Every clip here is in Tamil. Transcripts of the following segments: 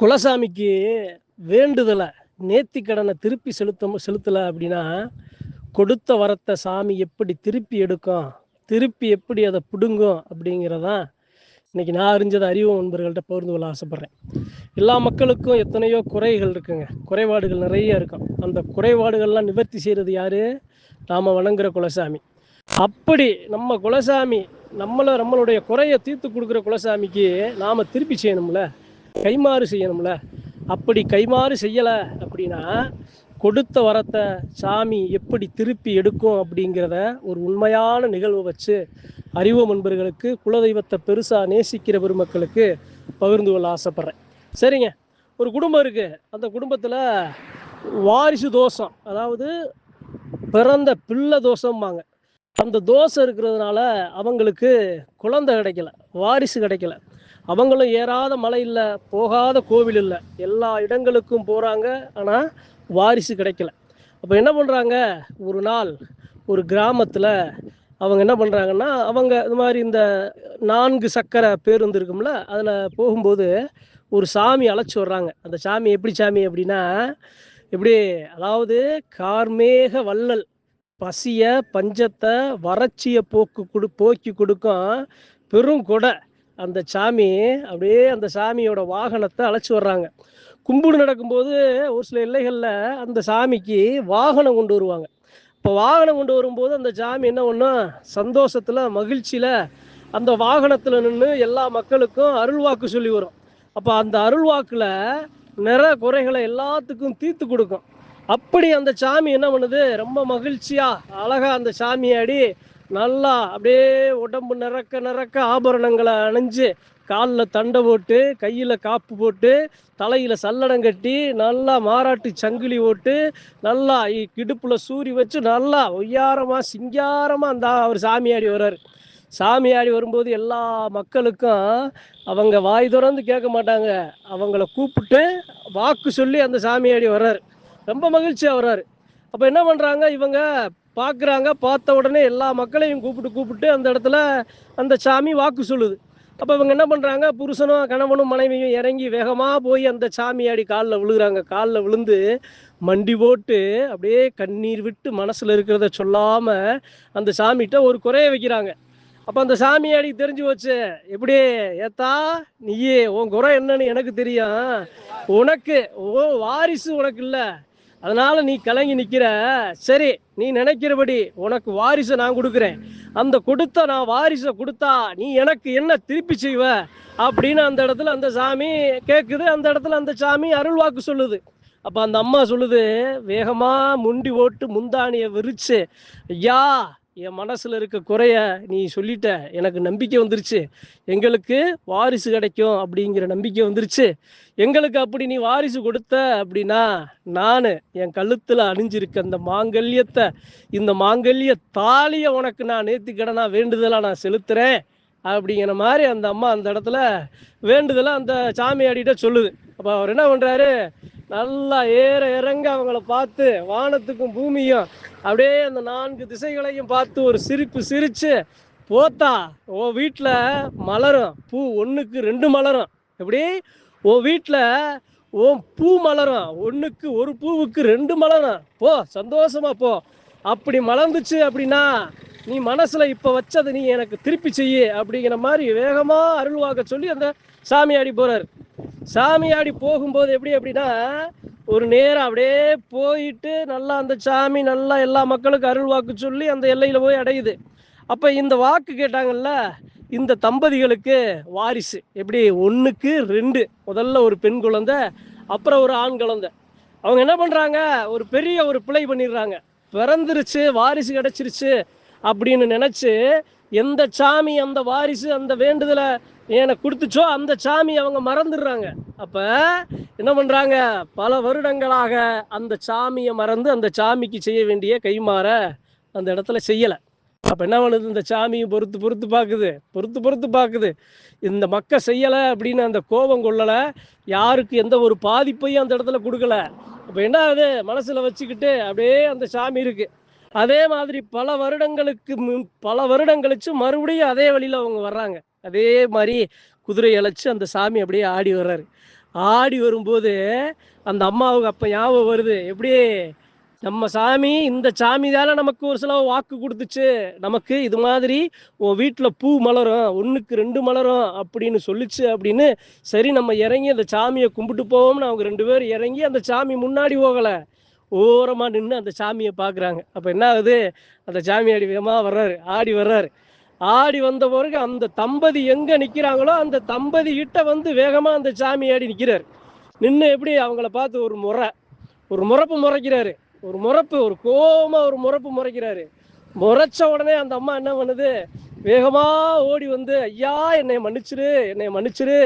குலசாமிக்கு வேண்டுதலை நேத்தி கடனை திருப்பி செலுத்த செலுத்தலை அப்படின்னா கொடுத்த வரத்தை சாமி எப்படி திருப்பி எடுக்கும் திருப்பி எப்படி அதை பிடுங்கும் அப்படிங்கிறதான் இன்னைக்கு நான் அறிஞ்சதை அறிவு நண்பர்கள்ட்ட பகிர்ந்து கொள்ள ஆசைப்பட்றேன். எல்லா மக்களுக்கும் எத்தனையோ குறைகள் இருக்குங்க. குறைபாடுகள் நிறைய இருக்கும். அந்த குறைபாடுகள்லாம் நிவர்த்தி செய்கிறது யாரு? நாம வணங்குற குலசாமி. அப்படி நம்ம குலசாமி நம்மளை நம்மளுடைய குறையை தீர்த்து கொடுக்குற குலசாமிக்கு நாம் திருப்பி செய்யணும்ல? கைமாறு செய்யணும்ல? அப்படி கைமாறு செய்யலை அப்படின்னா கொடுத்த வரத்தை சாமி எப்படி திருப்பி எடுக்கும் அப்படிங்கிறத ஒரு உண்மையான நிகழ்வை வச்சு அறிவு நண்பர்களுக்கு குலதெய்வத்தை பெருசாக நேசிக்கிற பெருமக்களுக்கு பகிர்ந்து கொள்ள ஆசைப்பட்றேன். சரிங்க. ஒரு குடும்பம் இருக்குது அந்த குடும்பத்தில் வாரிசு தோஷம் அதாவது பிறந்த பிள்ளை தோஷம்பாங்க. அந்த தோஷம் இருக்கிறதுனால அவங்களுக்கு குழந்தை கிடைக்கல வாரிசு கிடைக்கல. அவங்களும் ஏறாத மலை இல்லை போகாத கோவில் இல்லை. எல்லா இடங்களுக்கும் போகிறாங்க ஆனால் வாரிசு கிடைக்கல. அப்போ என்ன பண்ணுறாங்க ஒரு நாள் ஒரு கிராமத்தில் அவங்க என்ன பண்ணுறாங்கன்னா அவங்க இது மாதிரி இந்த நான்கு சக்கர பேருந்து இருக்கும்ல அதில் போகும்போது ஒரு சாமி அழைச்சி வர்றாங்க. அந்த சாமி எப்படி சாமி அப்படின்னா எப்படி அதாவது கார்மேக வள்ளல் பசிய பஞ்சத்தை வறட்சியை போக்கு கொடு போக்கி கொடுக்கும் பெரும் கொடை. அந்த சாமி அப்படியே அந்த சாமியோட வாகனத்தை அழைச்சி வர்றாங்க. கும்பிடு நடக்கும்போது ஒரு சில எல்லைகளில் அந்த சாமிக்கு வாகனம் கொண்டு வருவாங்க. இப்போ வாகனம் கொண்டு வரும்போது அந்த சாமி என்ன பண்ணும் சந்தோஷத்தில் மகிழ்ச்சியில் அந்த வாகனத்தில் நின்று எல்லா மக்களுக்கும் அருள்வாக்கு சொல்லி வரும். அப்போ அந்த அருள்வாக்கில் நிற குறைகளை எல்லாத்துக்கும் தீர்த்து கொடுக்கும். அப்படி அந்த சாமி என்ன பண்ணுது? ரொம்ப மகிழ்ச்சியாக அழகாக அந்த சாமியாடி நல்லா அப்படியே உடம்பு நிறக்க நிறக்க ஆபரணங்களை அணிஞ்சு காலில் தண்டை போட்டு கையில் காப்பு போட்டு தலையில் சல்லடம் கட்டி நல்லா மாராட்டு சங்கிலி ஓட்டு நல்லா இடுப்பில் சூரி வச்சு நல்லா ஒய்யாரமாக சிங்காரமாக அந்த அவர் சாமியாடி வர்றார். சாமியாடி வரும்போது எல்லா மக்களுக்கும் அவங்க வாய் திறந்து கேட்க மாட்டாங்க. அவங்கள கூப்பிட்டு வாக்கு சொல்லி அந்த சாமியாடி வர்றார். ரொம்ப மகிழ்ச்சியாக வர்றாரு. அப்போ என்ன பண்ணுறாங்க இவங்க பார்க்குறாங்க. பார்த்த உடனே எல்லா மக்களையும் கூப்பிட்டு கூப்பிட்டு அந்த இடத்துல அந்த சாமி வாக்கு சொல்லுது. அப்போ இவங்க என்ன பண்ணுறாங்க புருஷனும் கணவனும் மனைவியும் இறங்கி வேகமாக போய் அந்த சாமியாடி காலில் விழுகிறாங்க. காலில் விழுந்து மண்டி போட்டு அப்படியே கண்ணீர் விட்டு மனசில் இருக்கிறத சொல்லாமல் அந்த சாமிகிட்ட ஒரு குறைய வைக்கிறாங்க. அப்போ அந்த சாமியாடி தெரிஞ்சு வச்சு எப்படி ஏத்தா நீயே உன் குறை என்னன்னு எனக்கு தெரியும். உனக்கு ஓ வாரிசு உனக்கு இல்லை. அதனால் நீ கலங்கி நிற்கிற சரி நீ நினைக்கிறபடி உனக்கு வாரிசை நான் கொடுக்குறேன். அந்த கொடுத்த நான் வாரிசை கொடுத்தா நீ எனக்கு என்ன திருப்பி செய்வ? அப்படின்னு அந்த இடத்துல அந்த சாமி கேட்குது அந்த இடத்துல அந்த சாமி அருள் வாக்கு சொல்லுது. அப்போ அந்த அம்மா சொல்லுது வேகமாக முண்டி ஓட்டு முந்தானியை விரிச்சு. ஐயா என் மனசில் இருக்க குறைய நீ சொல்லிட்ட எனக்கு நம்பிக்கை வந்துருச்சு. எங்களுக்கு வாரிசு கிடைக்கும் அப்படிங்கிற நம்பிக்கை வந்துருச்சு. எங்களுக்கு அப்படி நீ வாரிசு கொடுத்த அப்படின்னா நான் என் கழுத்தில் அணிஞ்சிருக்க அந்த மாங்கல்யத்தை இந்த மாங்கல்ய தாலியை உனக்கு நான் நேர்த்திக்கடனா வேண்டுதலாக நான் செலுத்துகிறேன் அப்படிங்கிற மாதிரி அந்த அம்மா அந்த இடத்துல வேண்டுதலாக அந்த சாமியாடிட்ட சொல்லுது. அப்போ அவர் என்ன பண்ணுறாரு நல்லா ஏற இறங்க அவங்கள பார்த்து வானத்துக்கும் பூமியும் அப்படியே அந்த நான்கு திசைகளையும் பார்த்து ஒரு சிரிப்பு சிரித்து போத்தா ஓ வீட்டில் மலரும். பூ ஒன்றுக்கு ரெண்டு மலரும். எப்படி? ஓ வீட்டில் ஓ பூ மலரும். ஒன்றுக்கு ஒரு பூவுக்கு ரெண்டு மலரும். போ சந்தோஷமா போ. அப்படி மலர்ந்துச்சு அப்படின்னா நீ மனசில் இப்போ வச்சதை நீ எனக்கு திருப்பி செய்ய. அப்படிங்கிற மாதிரி வேகமாக அருள்வாக்க சொல்லி அந்த சாமியை அடி போகிறார் சாமியாடி போகும்போது எப்படி அப்படின்னா ஒரு நேரம் அப்படியே போயிட்டு நல்லா அந்த சாமி நல்லா எல்லா மக்களுக்கும் அருள் வாக்கு சொல்லி அந்த எல்லையில் போய் அடையுது. அப்போ இந்த வாக்கு கேட்டாங்கல்ல இந்த தம்பதிகளுக்கு வாரிசு. எப்படி? ஒன்றுக்கு ரெண்டு. முதல்ல ஒரு பெண் குழந்தை அப்புறம் ஒரு ஆண் குழந்தை. அவங்க என்ன பண்ணுறாங்க ஒரு பெரிய ஒரு பிழை பண்ணிடுறாங்க. பிறந்துருச்சு வாரிசு கிடச்சிருச்சு அப்படின்னு நினச்சி எந்த சாமி அந்த வாரிசு அந்த வேண்டுதலை எனக்கு கொடுத்துச்சோ அந்த சாமி அவங்க மறந்துடுறாங்க. அப்ப என்ன பண்றாங்க? பல வருடங்களாக அந்த சாமியை மறந்து அந்த சாமிக்கு செய்ய வேண்டிய கைமாற அந்த இடத்துல செய்யல. அப்ப என்ன பண்ணுது? இந்த சாமியும் பொறுத்து பொறுத்து பார்க்குது. பொறுத்து பொறுத்து பார்க்குது. இந்த மக்க செய்யலை அப்படின்னு அந்த கோபம் கொள்ளலை. யாருக்கு எந்த ஒரு பாதிப்பையும் அந்த இடத்துல கொடுக்கல. அப்போ என்ன ஆகுது? மனசில் வச்சுக்கிட்டு அப்படியே அந்த சாமி இருக்குது அதே மாதிரி பல வருடங்களுக்கு முன் பல வருடம் கழிச்சு மறுபடியும் அதே வழியில் அவங்க வர்றாங்க. அதே மாதிரி குதிரை இழைச்சி அந்த சாமி அப்படியே ஆடி வர்றாரு. ஆடி வரும்போது அந்த அம்மாவுக்கு அப்போ ஞாபகம் வருது. எப்படி நம்ம சாமி இந்த சாமி தானே நமக்கு ஒரு சில வாக்கு கொடுத்துச்சு. நமக்கு இது மாதிரி உன் வீட்டில் பூ மலரும் ஒன்றுக்கு ரெண்டு மலரும் அப்படின்னு சொல்லிச்சு அப்படின்னு சரி நம்ம இறங்கி அந்த சாமியை கும்பிட்டு போவோம்னு அவங்க ரெண்டு பேரும் இறங்கி அந்த சாமி முன்னாடி போகலை. ஓரமாக நின்று அந்த சாமியை பார்க்குறாங்க. அப்போ என்ன ஆகுது அந்த சாமி ஆடி வேகமாக வர்றாரு. ஆடி வர்றாரு. ஆடி வந்த பிறகு அந்த தம்பதி எங்கே நிற்கிறாங்களோ அந்த தம்பதி கிட்ட வந்து வேகமாக அந்த சாமி ஆடி நிற்கிறார் நின்று எப்படி அவங்கள பார்த்து ஒரு முறை ஒரு முறப்பு முறைக்கிறாரு. ஒரு முறப்பு ஒரு கோபமாக ஒரு முறப்பு முறைக்கிறாரு. முறைச்ச உடனே அந்த அம்மா என்ன பண்ணுது? வேகமாக ஓடி வந்து ஐயா என்னை மன்னிச்சிரு என்னை மன்னிச்சிரு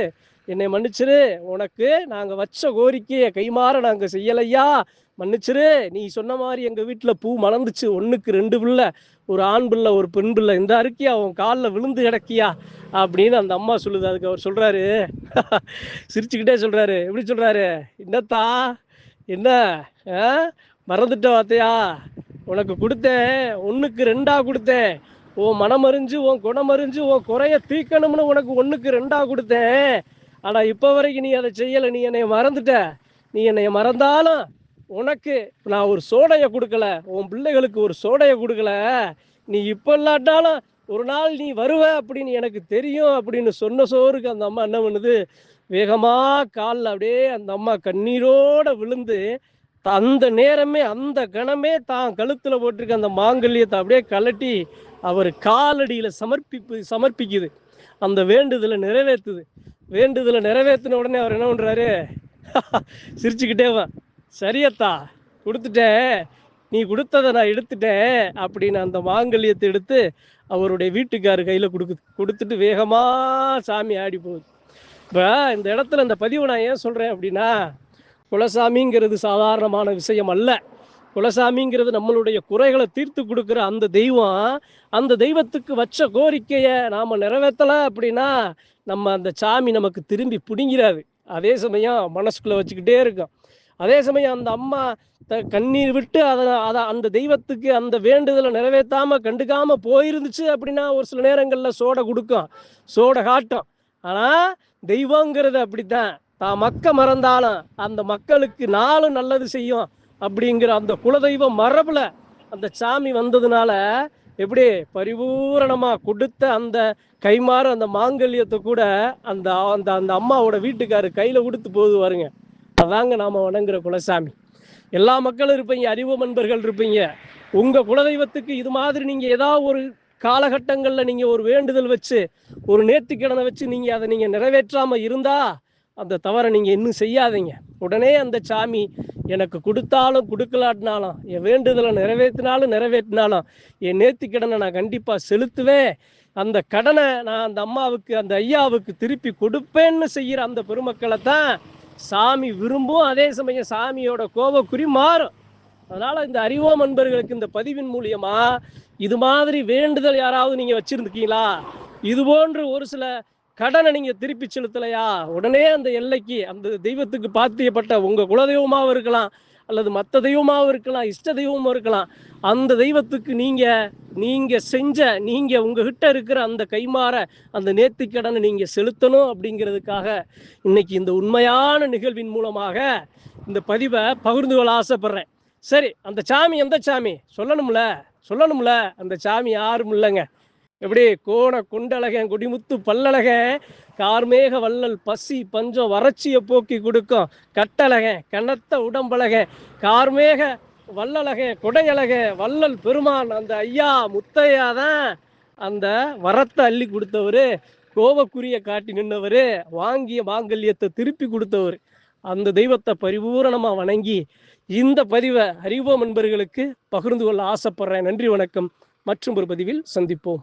என்னை மன்னிச்சிரு. உனக்கு நாங்கள் வச்ச கோரிக்கையை கைமாற நாங்கள் செய்யலையா? மன்னிச்சிரு. நீ சொன்ன மாதிரி எங்கள் வீட்டில் பூ மலர்ந்துச்சு. ஒன்றுக்கு ரெண்டு பிள்ளை ஒரு ஆண் பிள்ளை ஒரு பெண் பிள்ளை. இந்த அருக்கியா அவன் காலில் விழுந்து கிடக்கியா? அப்படின்னு அந்த அம்மா சொல்லுது. அதுக்கு அவர் சொல்கிறாரு சிரிச்சுக்கிட்டே சொல்கிறாரு எப்படி சொல்கிறாரு என்னத்தா? என்ன? ஆ? மறந்துட்ட வார்த்தையா? உனக்கு கொடுத்தேன். ஒன்றுக்கு ரெண்டா கொடுத்தேன். உன் மனமறிஞ்சு உன் குணமறிஞ்சு உன் குறைய தீக்கணும்னு உனக்கு ஒன்றுக்கு ரெண்டா கொடுத்தேன். ஆனால் இப்போ வரைக்கும் நீ அதை செய்யலை. நீ என்னை மறந்துட்ட. நீ என்னை மறந்தாலும் உனக்கு நான் ஒரு சோடையை கொடுக்கல உன் பிள்ளைகளுக்கு ஒரு சோடையை கொடுக்கல நீ இப்போ இல்லாட்டாலும் ஒரு நாள் நீ வருவ அப்படின்னு எனக்கு தெரியும் அப்படின்னு சொன்ன சோறுக்கு அந்த அம்மா என்ன பண்ணுது? வேகமாக காலில் அப்படியே அந்த அம்மா கண்ணீரோட விழுந்து அந்த நேரமே அந்த கணமே தான் கழுத்தில் போட்டிருக்க அந்த மாங்கல்யத்தை அப்படியே கலட்டி அவர் காலடியில் சமர்ப்பிப்பு சமர்ப்பிக்குது. அந்த வேண்டுதலை நிறைவேற்றுது வேண்டுதலை நிறைவேற்றின உடனே அவர் என்ன பண்ணுறாரு சிரிச்சுக்கிட்டே வா. சரியத்தா கொடுத்துட்டேன் நீ கொடுத்ததை நான் எடுத்துட்டேன் அப்படின்னு அந்த மாங்கல்யத்தை எடுத்து அவருடைய வீட்டுக்காரு கையில் கொடுக்குது கொடுத்துட்டு வேகமாக சாமி ஆடி போகுது. இப்போ இந்த இடத்துல இந்த பதிவை நான் ஏன் சொல்கிறேன் அப்படின்னா குலசாமிங்கிறது சாதாரணமான விஷயம் அல்ல. குலசாமிங்கிறது நம்மளுடைய குறைகளை தீர்த்து கொடுக்குற அந்த தெய்வம். அந்த தெய்வத்துக்கு வச்ச கோரிக்கையை நாம் நிறைவேற்றலை அப்படின்னா நம்ம அந்த சாமி நமக்கு திரும்பி பிடுங்கிறாது அதே சமயம் மனசுக்குள்ளே வச்சுக்கிட்டே இருக்கும் அதே சமயம் அந்த அம்மா த கண்ணீர் விட்டு அதை அதை அந்த தெய்வத்துக்கு அந்த வேண்டுதலை நிறைவேற்றாமல் கண்டுக்காமல் போயிருந்துச்சு அப்படின்னா ஒரு சில நேரங்களில் சோடை கொடுக்கும். சோடை காட்டும். ஆனால் தெய்வங்கிறது அப்படித்தான். தான் மக்க மறந்தாலும் அந்த மக்களுக்கு நாளும் நல்லது செய்யும் அப்படிங்கிற அந்த குலதெய்வம் மரபுல அந்த சாமி வந்ததுனால எப்படி பரிபூரணமாக கொடுத்த அந்த கைமாறு அந்த மாங்கல்யத்தை கூட அந்த அந்த அந்த அம்மாவோட வீட்டுக்காரு கையில் கொடுத்து போகுது வருங்க தாங்க நாம் வணங்குற குலசாமி. எல்லா மக்களும் இருப்பீங்க அறிவு நண்பர்கள் இருப்பீங்க. உங்கள் குலதெய்வத்துக்கு இது மாதிரி நீங்கள் ஏதாவது ஒரு காலகட்டங்களில் நீங்கள் ஒரு வேண்டுதல் வச்சு ஒரு நேர்த்திக்கடனை வச்சு நீங்கள் அதை நீங்கள் நிறைவேற்றாமல் இருந்தால் அந்த தவறை நீங்கள் இன்னும் செய்யாதீங்க. உடனே அந்த சாமி எனக்கு கொடுத்தாலும் கொடுக்கலாட்டினாலும் என் வேண்டுதலை நிறைவேற்றினாலும் நிறைவேற்றினாலும் என் நேர்த்திக்கடனை நான் கண்டிப்பாக செலுத்துவேன். அந்த கடனை நான் அந்த அம்மாவுக்கு அந்த ஐயாவுக்கு திருப்பி கொடுப்பேன்னு செய்கிற அந்த பெருமக்களை தான் சாமி விரும்பும் அதே சமயம் சாமியோட கோபக்குறி மாறும். அதனால இந்த அறிவோம் அன்பர்களுக்கு இந்த பதிவின் மூலியமா இது மாதிரி வேண்டுதல் யாராவது நீங்க வச்சிருந்துக்கீங்களா இது போன்று ஒரு சில கடனை நீங்க திருப்பி செலுத்தலையா? உடனே அந்த எல்லைக்கு அந்த தெய்வத்துக்கு பாத்தியப்பட்ட உங்க குலதெய்வமாவும் இருக்கலாம் அல்லது மற்ற தெய்வமாகவும் இருக்கலாம் இஷ்ட தெய்வமும் இருக்கலாம். அந்த தெய்வத்துக்கு நீங்க நீங்க செஞ்ச நீங்க உங்ககிட்ட இருக்கிற அந்த கைமாற அந்த நேர்த்திக்கடனை நீங்க செலுத்தணும் அப்படிங்கிறதுக்காக இன்னைக்கு இந்த உண்மையான நிகழ்வின் மூலமாக இந்த பதிவை பகிர்ந்து கொள்ள ஆசைப்படுறேன். சரி அந்த சாமி எந்த சாமி? சொல்லணும்ல சொல்லணும்ல அந்த சாமி யாரும் இல்லைங்க. எப்படி கோண குண்டழகன் குடிமுத்து பல்லழகன் கார்மேக வள்ளல் பசி பஞ்சம் வறட்சியை போக்கி கொடுக்கும் கட்டழகன் கனத்த உடம்பழகன் கார்மேக வல்லழகன் கொடையழகன் வள்ளல் பெருமான் அந்த ஐயா முத்தையா தான் அந்த வரத்தை அள்ளி கொடுத்தவர் கோபக்குரிய காட்டி நின்றவர் வாங்கிய மாங்கல்யத்தை திருப்பி கொடுத்தவர். அந்த தெய்வத்தை பரிபூரணமாக வணங்கி இந்த பதிவை அறிவோம் என்பர்களுக்கு பகிர்ந்து கொள்ள ஆசைப்படுறேன். நன்றி வணக்கம். மற்றும் ஒரு பதிவில் சந்திப்போம்.